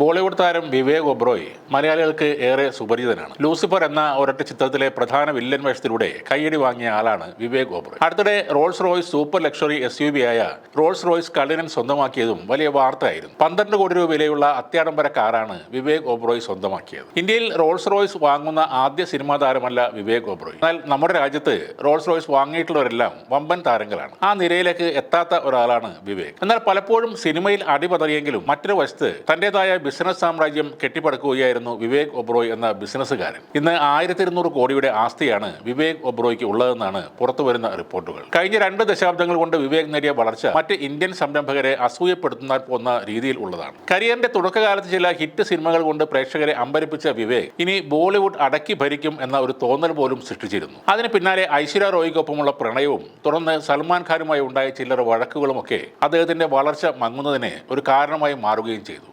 ബോളിവുഡ് താരം വിവേക് ഒബ്രോയ് മലയാളികൾക്ക് ഏറെ സുപരിചിതനാണ്. ലൂസിഫർ എന്ന ഒരൊറ്റ ചിത്രത്തിലെ പ്രധാന വില്ലൻ വേഷത്തിലൂടെ കയ്യടി വാങ്ങിയ ആളാണ് വിവേക് ഒബ്രോയ് അടുത്തിടെ Rolls Royce super luxury S U V ആയ റോൾസ് റോയ്സ് കള്ളിനൻ സ്വന്തമാക്കിയതും വലിയ വാർത്തയായിരുന്നു. പന്ത്രണ്ട് കോടി രൂപ വിലയുള്ള അത്യാഡംബര കാറാണ് വിവേക് ഒബ്രോയ് സ്വന്തമാക്കിയത്. ഇന്ത്യയിൽ റോൾസ് റോയ്സ് വാങ്ങുന്ന ആദ്യ സിനിമാ താരമല്ല വിവേക് ഒബ്രോയ് എന്നാൽ നമ്മുടെ രാജ്യത്ത് റോൾസ് റോയ്സ് വാങ്ങിയിട്ടുള്ളവരെല്ലാം വമ്പൻ താരങ്ങളാണ്. ആ നിരയിലേക്ക് എത്താത്ത ഒരാളാണ് വിവേക്. എന്നാൽ പലപ്പോഴും സിനിമയിൽ അടിപതറിയെങ്കിലും മറ്റൊരു വശത്ത് തന്റേതായ ബിസിനസ് സാമ്രാജ്യം കെട്ടിപ്പടുക്കുകയായിരുന്നു വിവേക് ഒബ്രോയ് എന്ന ബിസിനസ്സുകാരൻ ഇന്ന് ആയിരത്തി ഇരുന്നൂറ് കോടിയുടെ ആസ്തിയാണ് വിവേക് ഒബ്രോയ്ക്ക് ഉള്ളതെന്നാണ് പുറത്തുവരുന്ന റിപ്പോർട്ടുകൾ. കഴിഞ്ഞ രണ്ട് ദശാബ്ദങ്ങൾ കൊണ്ട് വിവേക് നേടിയ വളർച്ച മറ്റ് ഇന്ത്യൻ സംരംഭകരെ അസൂയപ്പെടുത്തുന്ന പോന്ന രീതിയിൽ ഉള്ളതാണ്. കരിയറിന്റെ തുടക്കകാലത്ത് ചില ഹിറ്റ് സിനിമകൾ കൊണ്ട് പ്രേക്ഷകരെ അമ്പരിപ്പിച്ച വിവേക് ഇനി ബോളിവുഡ് അടക്കി ഭരിക്കും എന്ന ഒരു തോന്നൽ പോലും സൃഷ്ടിച്ചിരുന്നു. അതിന് പിന്നാലെ ഐശ്വര്യ റോയ്ക്കൊപ്പമുള്ള പ്രണയവും തുടർന്ന് സൽമാൻ ഖാനുമായി ഉണ്ടായ ചില്ലറ വഴക്കുകളുമൊക്കെ അദ്ദേഹത്തിന്റെ വളർച്ച മങ്ങുന്നതിന് ഒരു കാരണമായി മാറുകയും ചെയ്തു.